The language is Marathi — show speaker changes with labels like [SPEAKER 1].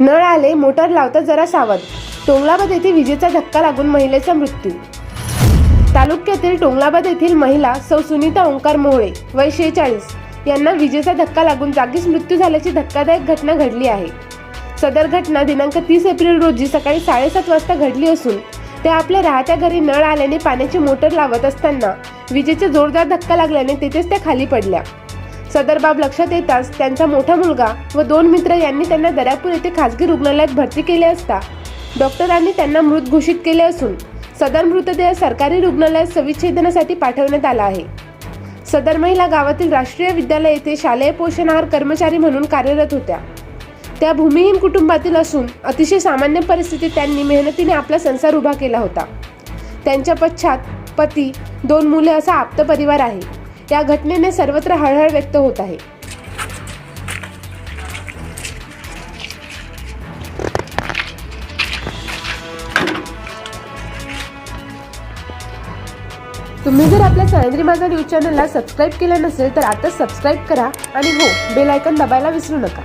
[SPEAKER 1] नळ आले मोटर लावता जरा सावध. टोंगलाबाद येथे विजेचा धक्का लागून महिलेचा मृत्यू. तालुक्यातील टोंगलाबाद येथील महिला सौ सुनीता ओंकार मोहळे वय शेहेचाळीस यांना विजेचा धक्का लागून जागीच मृत्यू झाल्याची धक्कादायक घटना घडली आहे. सदर घटना दिनांक तीस एप्रिल रोजी सकाळी साडेसात वाजता घडली असून ते आपल्या राहत्या घरी नळ आल्याने पाण्याची मोटर लावत असताना विजेचा जोरदार धक्का लागल्याने तेथेच त्या खाली पडल्या. सदर बाब लक्षात येताच त्यांचा मोठा मुलगा व दोन मित्र यांनी त्यांना दर्यापूर येथे खासगी रुग्णालयात भरती केले असता डॉक्टरांनी त्यांना मृत घोषित केले असून सदर मृतदेह सरकारी रुग्णालयात सविच्छेदनासाठी पाठवण्यात आला आहे. सदर महिला गावातील राष्ट्रीय विद्यालय येथे शालेय पोषण आहार कर्मचारी म्हणून कार्यरत होत्या. त्या भूमिहीन कुटुंबातील असून अतिशय सामान्य परिस्थितीत त्यांनी मेहनतीने आपला संसार उभा केला होता. त्यांच्या पश्चात पती दोन मुले असा आप्त परिवार आहे. त्या घटनेने सर्वत्र हळहळ व्यक्त होत आहे. तुम्ही जर आपल्या सह्याद्री माझा न्यूज चॅनलला सबस्क्राईब केलं नसेल तर आता सबस्क्राईब करा आणि हो बेल आयकॉन दबायला विसरू नका.